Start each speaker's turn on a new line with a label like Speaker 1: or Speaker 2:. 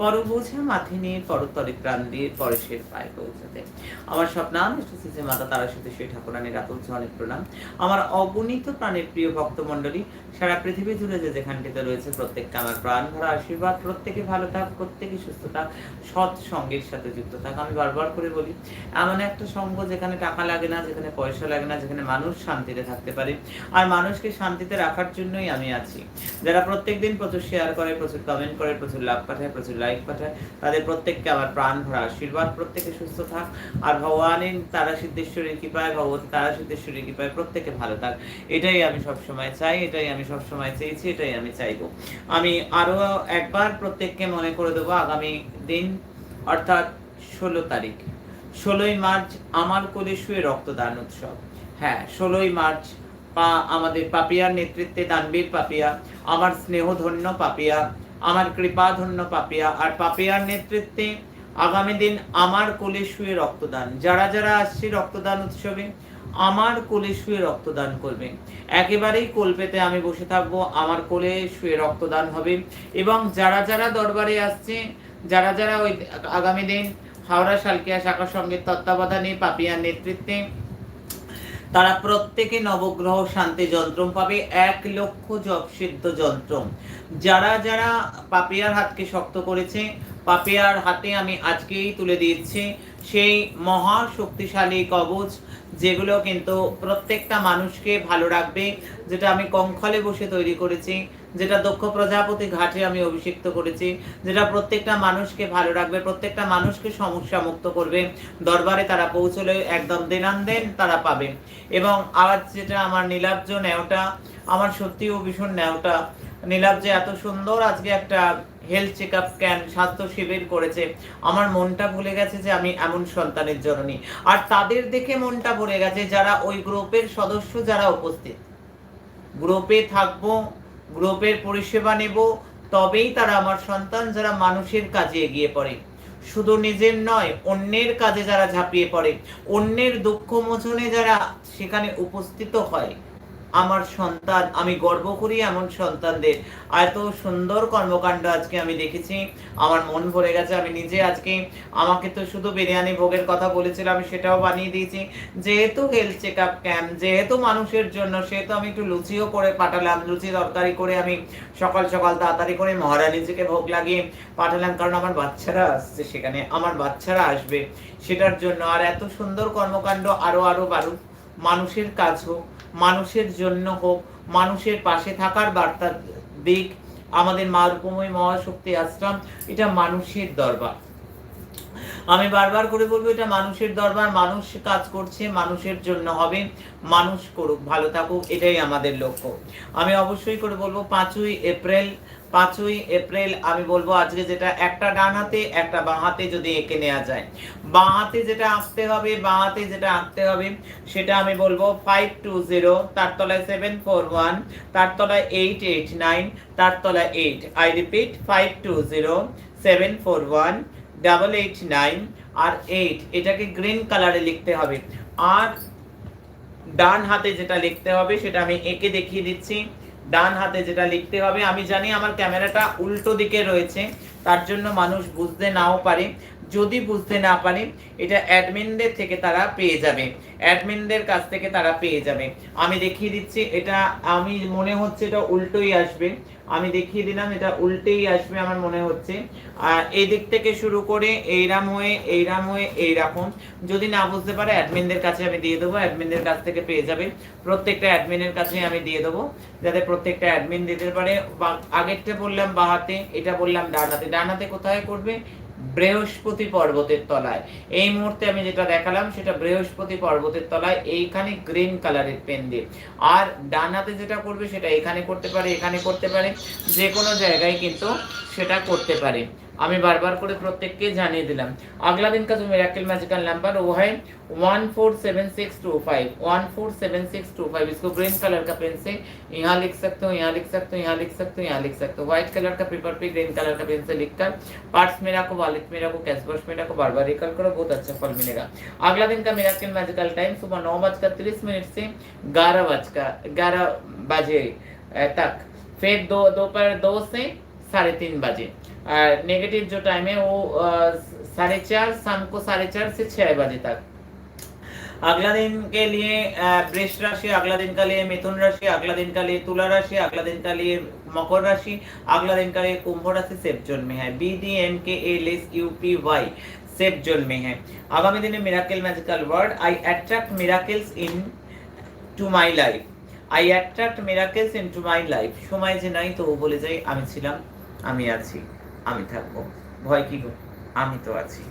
Speaker 1: পর বোঝা মাথে নিয়ে পরতরে প্রাণ দিয়ে পরেশের পায়ে পৌঁছাতে। আমার স্বপ্নাম এসেছে মাতা তারা সাথে সেই ঠাকুরানির আতুল অনেক প্রণাম। আমার অগণিত প্রাণের প্রিয় ভক্তমণ্ডলী, সারা পৃথিবী জুড়ে যে যেখানটিতে রয়েছে প্রত্যেককে আমার প্রাণ ভরা আশীর্বাদ, প্রত্যেকে ভালো থাক, প্রত্যেকে সুস্থ থাক, সৎ সঙ্গের সাথে যুক্ত থাক। আমি বারবার করে বলি, এমন একটা সঙ্গ যেখানে টাকা লাগে না, যেখানে পয়সা লাগে না, যেখানে মানুষ শান্তিতে থাকতে পারে। আর মানুষকে শান্তিতে রাখার জন্যই আমি আছি। যারা প্রত্যেকদিন প্রচুর শেয়ার করে, প্রচুর কমেন্ট করে, প্রচুর লাভ পাঠায়, প্রচুর লাইক পাঠায়। তাদের প্রত্যেককে আমার প্রাণ ভরা। আশীর্বাদ, প্রত্যেকে সুস্থ থাক। আর ভগবানের তারা সিদ্ধেশ্বরীর কৃপায়, ভগবতী তারা সিদ্ধেশ্বরীর কৃপায় প্রত্যেকে ভালো থাক। এটাই আমি সবসময় চাই, এটাই আমি সবসময় চেয়েছি, এটাই আমি চাইব। আমি আরও একবার প্রত্যেককে মনে করে দেবো, আগামী দিন, অর্থাৎ ষোলো তারিখ। ষোলোই মার্চ আমার কোলে শুয়ে রক্তদান উৎসব। হ্যাঁ ষোলোই মার্চ পা আমাদের পাপিয়ার নেতৃত্বে দানবীর পাপিয়া, আমার স্নেহধন্য পাপিয়া আমার কৃপাধন্য পাপিয়া, আর পাপিয়ার নেতৃত্বে আগামী দিন আমার কোলে শুয়ে রক্তদান। যারা যারা আসছে রক্তদান উৎসবে, আমার কোলে শুয়ে রক্তদান করবে। একেবারেই কোল পেতে আমি বসে থাকব, আমার কোলে শুয়ে রক্তদান হবে। এবং যারা যারা দরবারে আসছে, যারা যারা ওই আগামী দিন হাওড়া, শালকিয়া শাখা সংগীত তত্ত্বাবধানে পাপিয়ার নেতৃত্বে তারা প্রত্যেকে নবগ্রহ শান্তি যন্ত্র পাবে, এক লক্ষ জপ সিদ্ধ যন্ত্র যারা যারা পাপিয়ার হাতকে শক্ত করেছে, পাপিয়ার হাতে আমি আজকেই তুলে দিচ্ছি সেই মহা শক্তিশালী কবচ, যেগুলো কিন্তু প্রত্যেকটা মানুষকে ভালো রাখবে, যেটা আমি কঙ্খলে বসে তৈরি করেছি। যেটা দক্ষ প্রজাপতি ঘাটে আমি অভিষিক্ত করেছি, যেটা প্রত্যেকটা মানুষকে ভালো রাখবে, প্রত্যেকটা মানুষকে সমস্যা মুক্ত করবে। দরবারে তারা পৌঁছলে একদম দেনান্দেন তারা পাবে। এবং আবার যেটা আমার নীলাব্জ ন্যাওটা, আমার সত্যিও ভীষণ ন্যাওটা। নীলাব্জ এত সুন্দর আজকে একটা হেলথ চেক আপ ক্যাম্প স্বাস্থ্য শিবির করেছে। আমার মনটা ভুলে গেছে যে আমি এমন সন্তানের জননী। আর তাদের দেখে মনটা ভরে গেছে যারা ওই গ্রুপের সদস্য যারা উপস্থিত। গ্রুপে থাকব গ্রুপের পরিষেবা নেব, তবেই তারা আমার সন্তান যারা মানুষের কাজে এগিয়ে পড়ে। শুধু নিজের নয়, অন্যের কাজে যারা ঝাঁপিয়ে পড়ে, অন্যের দুঃখ মোচনে যারা সেখানে উপস্থিত হয়। আমার সন্তান, আমি গর্ব করি এমন সন্তানদের। এত সুন্দর কর্মকাণ্ড আজকে আমি দেখেছি। আমার মন ভরে গেছে। আমি নিজে আজকে আমাকে তো শুধু বিরিয়ানি ভোগের কথা বলেছিলাম আমি সেটাও বানিয়ে দিয়েছি। যেহেতু হেলথ চেক আপ ক্যাম্প যেহেতু মানুষের জন্য, সেহেতু আমি একটু লুচিও করে পাঠালাম। লুচি তরকারি করে আমি সকাল সকাল তাড়াতাড়ি করে মহারানীজিকে ভোগ লাগিয়ে পাঠালাম। কারণ আমার বাচ্চারা আসছে সেখানে। আমার বাচ্চারা আসবে সেটার জন্য। আর এত সুন্দর কর্মকাণ্ড আরও আরও বাড়ুক। মানুষের কাজ হোক, মানুষের জন্য হোক, মানুষের পাশে থাকার বার্তা দিক, আমাদের মা রূপময় মহাশক্তি আশ্রম, এটা মানুষের দরবার। আমি বারবার করে বলব, এটা মানুষের দরবার, মানুষ কাজ করছে, মানুষের জন্য হবে, মানুষ করুক, ভালো থাকুক, এটাই আমাদের লক্ষ্য। আমি অবশ্যই করে বলব, পাঁচই এপ্রিল পাঁচই এপ্রিল আমি বলব, আজকে যেটা একটা ডান হাতে, একটা বাঁ হাতে যদি এঁকে নেওয়া যায়। বাঁ হাতে যেটা আঁকতে হবে, বাঁ হাতে যেটা আঁকতে হবে, সেটা আমি বলব ফাইভ টু জিরো তার তলায় সেভেন ফোর ওয়ান তার তলায় এইট এইট নাইন তার তলায় eight I repeat five two zero seven four one double eight nine R eight এটাকে গ্রিন কালারে লিখতে হবে। আর ডান হাতে যেটা লিখতে হবে, সেটা আমি এঁকে দেখিয়ে দিচ্ছি। ডান হাতে যেটা লিখতে হবে, আমি জানি আমার ক্যামেরাটা উল্টো দিকে রয়েছে, তার জন্য মানুষ বুঝতে নাও পারে। যদি বুঝতে না পারে, এটা অ্যাডমিনদের থেকে তারা পেয়ে যাবে। অ্যাডমিনদের কাছ থেকে তারা পেয়ে যাবে। আমি দেখিয়ে দিচ্ছি, এটা আমি মনে হচ্ছে এটা উল্টোই আসবে। আমি দেখিয়ে দিলাম, এটা উল্টেই আসবে আমার মনে হচ্ছে। আর এই দিক থেকে শুরু করে এইরাম হয়ে এইরাম হয়ে, এইরকম। যদি না বুঝতে পারে অ্যাডমিনদের কাছে আমি দিয়ে দেবো। অ্যাডমিনদের কাছ থেকে পেয়ে যাবে। প্রত্যেকটা অ্যাডমিনের কাছে আমি দিয়ে দেবো। যাতে প্রত্যেকটা অ্যাডমিন দিতে পারে। আগেরটা বললাম বা হাতে, এটা বললাম ডানাতে ডানাতে কোথায় করবে? বৃহস্পতি পর্বতের তলায়। এই মুহূর্তে আমি যেটা দেখালাম, সেটা বৃহস্পতি পর্বতের তলায় এইখানে গ্রিন কালারের পেন দিয়ে আর ডান হাতে যেটা করবে, সেটা এখানে করতে পারে, এখানে করতে পারে যে কোনো জায়গায় কিন্তু সেটা করতে পারে। আমি बार-बार করে প্রত্যেককে জানিয়ে দিলাম अगला दिन का जो मिरेकल मैजिकल नंबर वो है 147625 147625 इसको ग्रीन कलर का पेन से यहाँ लिख सकते हो यहाँ लिख सकते हो यहाँ लिख सकते हो यहाँ लिख सकते हो व्हाइट कलर का पेपर पे ग्रीन कलर का पेन से लिखकर पार्ट्स मेरा को वॉलेट मेरा को कैश बॉक्स मेरा को बार बार रिकल करो बहुत अच्छा फल मिलेगा अगला दिन का मिरेकल मैजिकल टाइम सुबह नौ बजकर तीस मिनट से ग्यारह बजकर ग्यारह बजे अ, तक फिर दो दोपहर दो से साढ़े तीन बजे नेगेटिव जो टाइम है वो अ, साढ़े चार शाम को साढ़े चार से छः बजे तक अगला दिन के लिए अ, वृष राशि अगला दिन का लिए मिथुन राशि अगला दिन का लिए तुला राशि अगला दिन का लिए मकर राशि अगला दिन का लिए कुंभ राशि सेफ जोन में है बी डी एम के ए less U P Y safe zone में है आगामी दिन miracle magical word I attract miracles into my life I attract miracles into my life সময় যে নাই তো ও বলে যাই আমি ছিলাম আমি আছি আমি থাকব ভয় কি গো আমি তো আছি।